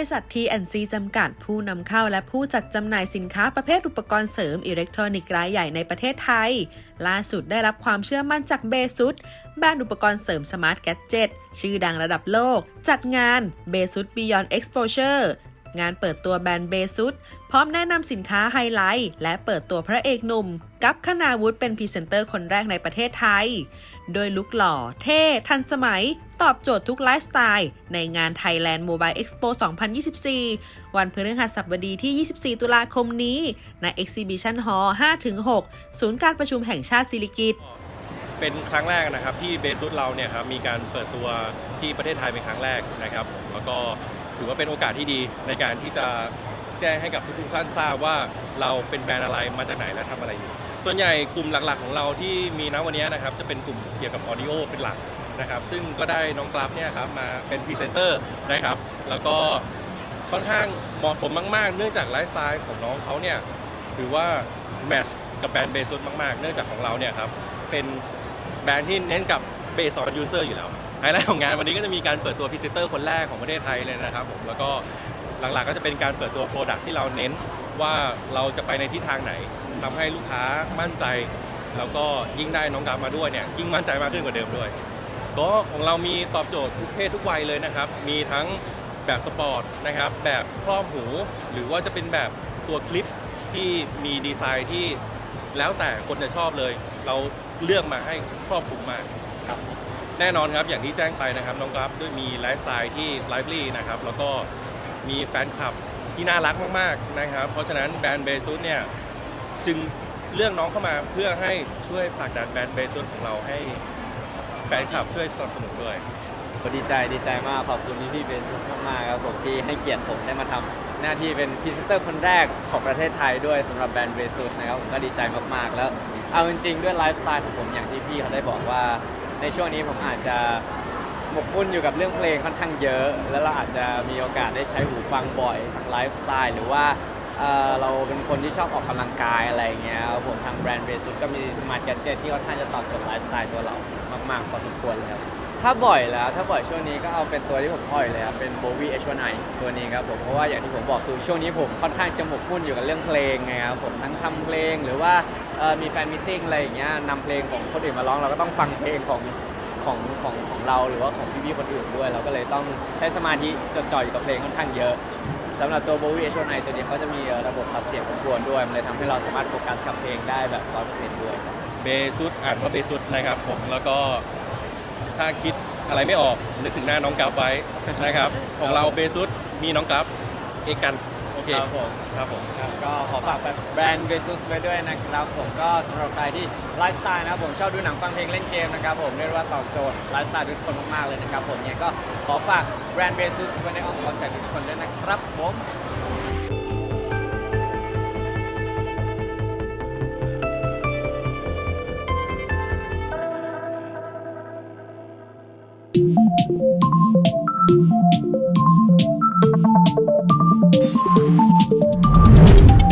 ริษัท TNC จำกัดผู้นำเข้าและผู้จัดจำหน่ายสินค้าประเภทอุปกรณ์เสริมอิเล็กทรอนิกส์รายใหญ่ในประเทศไทย ล่าสุดได้รับความเชื่อมั่นจากเบซุสแบรนด์อุปกรณ์เสริมสมาร์ทแก d เจ็ตชื่อดังระดับโลก จัดงาน b e s u s Beyond Exposure งานเปิดตัวแบรนด์เบซุสพร้อมแนะนำสินค้าไฮไลท์ และเปิดตัวพระเอกหนุ่ม กัปคณาวุฒิเป็นพรีเซนเตอร์คนแรกในประเทศไทย โดยลุคหล่อเท่ ทันสมัย ตอบโจทย์ทุกไลฟ์สไตล์ ในงาน Thailand Mobile Expo 2024 วันพฤหัสบดีที่ 24 ตุลาคมนี้ณ Exhibition Hall 5-6 ศูนย์การประชุมแห่งชาติสิริกิติ์เป็นครั้งแรกนะครับที่เบซุสเราเนี่ยครับมีการเปิดตัวที่ประเทศไทยเป็นครั้งแรกนะครับ แล้วก็ถือว่าเป็นโอกาสที่ดีในการที่จะแจ้งให้กับทุกๆท่านทราบว่าเราเป็นแบรนด์อะไรมาจากไหนและทำอะไรอยู่ ส่วนใหญ่กลุ่มหลักๆของเราที่มีณวันนี้นะครับจะเป็นกลุ่มเกี่ยวกับออดิโอเป็นหลักนะครับ ซึ่งก็ได้น้องกราฟเนี่ยครับมาเป็นพรีเซนเตอร์นะครับ แล้วก็ค่อนข้างเหมาะสมมากๆ เนื่องจากไลฟ์สไตล์ของน้องเขาเนี่ยถือว่าแมทช์กับแบรนด์เบซุสมากๆ เนื่องจากของเราเนี่ยครับเป็นแบรนด์ที่เน้นกับเบสออนยูเซอร์อยู่แล้วไฮไลท์ของงานวันนี้ก็จะมีการเปิดตัวพรีเซนเตอร์คนแรกของประเทศไทยเลยนะครับผมแล้วก็หลักๆก็จะเป็นการเปิดตัวโปรดักที่เราเน้นว่าเราจะไปในทิศทางไหน ทำให้ลูกค้ามั่นใจ แล้วก็ยิ่งได้น้องกราฟมาด้วยเนี่ยยิ่งมั่นใจมากขึ้นกว่าเดิมด้วย ก็ของเรามีตอบโจทย์ทุกเพศทุกวัยเลยนะครับ มีทั้งแบบสปอร์ตนะครับ แบบครอบหู หรือว่าจะเป็นแบบตัวคลิปที่มีดีไซน์ที่แล้วแต่คนจะชอบเลย เราเลือกมาให้ครอบคลุมมากครับแน่นอนครับอย่างที่แจ้งไปนะครับน้องกราฟด้วยมีไลฟ์สไตล์ที่ไลฟ์ลี่นะครับแล้วก็มีแฟนคลับที่น่ารักมากๆนะครับ เพราะฉะนั้นแบรนด์เบซุสเนี่ย จึงเลือกน้องเข้ามาเพื่อให้ช่วยผลักดันแบรนด์เบซุสของเราให้แฟนคลับช่วยสนับสนุนด้วย ก็ดีใจดีใจมากขอบคุณพี่พี่เบสมากๆครับผมที่ให้เกียรติผมได้มาทำหน้าที่เป็นพรีเซนเตอร์คนแรกของประเทศไทยด้วยสำหรับแบรนด์เบสุสนะครับผมก็ดีใจมากๆ แล้วเอาจริงๆ ด้วยไลฟ์สไตล์ของผมอย่างที่พี่เขาได้บอกว่า ในช่วงนี้ผมอาจจะหมกมุ่นอยู่กับเรื่องเพลงค่อนข้างเยอะ แล้วเราอาจจะมีโอกาสได้ใช้หูฟังบ่อยทางไลฟ์สไตล์หรือว่า เอ่อเราเป็นคนที่ชอบออกกำลังกายอะไรเงี้ยครับผมทางแบรนด์เบสุสก็มีสมาร์ทแก d เจ t ที่ค่อนข้างจะตอบโจทย์ไลฟ์สไตล์ตัวเรามากๆพอสมควรเลยครับถ้าบ่อยแล้วถ้าบ่อยช่วงนี้ก็เอาเป็นตัวที่ผมพ่อยเลยครับเป็น Bowie H1i ตัวนี้ครับผมเพราะว่าอย่างที่ผมบอกคือช่วงนี้ผมค่อนข้างจะหมกมุ่นอยู่กับเรื่องเพลงไงครับผมทั้งทำเพลงหรือว่าเอ่อมีแฟนมิทติ้งอะไรอย่างเงี้ยนำเพลงของคนอื่นมาร้องเราก็ต้องฟังเพลงของของของของเราหรือว่าของพี่ๆคนอื่นด้วย เราก็เลยต้องใช้สมาธิจดจ่ออยู่กับเพลงค่อนข้างเยอะ สำหรับตัว Bowie H1i ตัวนี้เขาจะมีระบบตัดเสียงรบกวนด้วย มันเลยทำให้เราสามารถโฟกัสกับเพลงได้แบบ100%ด้วยครับ เบซุดอ่านว่าเบซุดนะครับผมแล้วก็ถ้าคิดอะไรไม่ออกนึกถึงหน้าน้องกราฟไว้นะครับ ของเราเบซุดมีน้องกราฟเอกกัน เค ครับผมครับผมครับก็ขอฝากแบรนด์เบซุสไว้ด้วยนะครับผมก็สำหรับใครที่ไลฟ์สไตล์นะครับผมชอบดูหนังฟังเพลงเล่นเกมนะครับผมเรียกว่าตอบโจทย์ไลฟ์สไตล์ทุกคนมากๆเลยนะครับผมเนี่ยก็ขอฝากแบรนด์เบซุสไว้ในอ้อมอกจากทุกคนด้วยนะครับผม Thank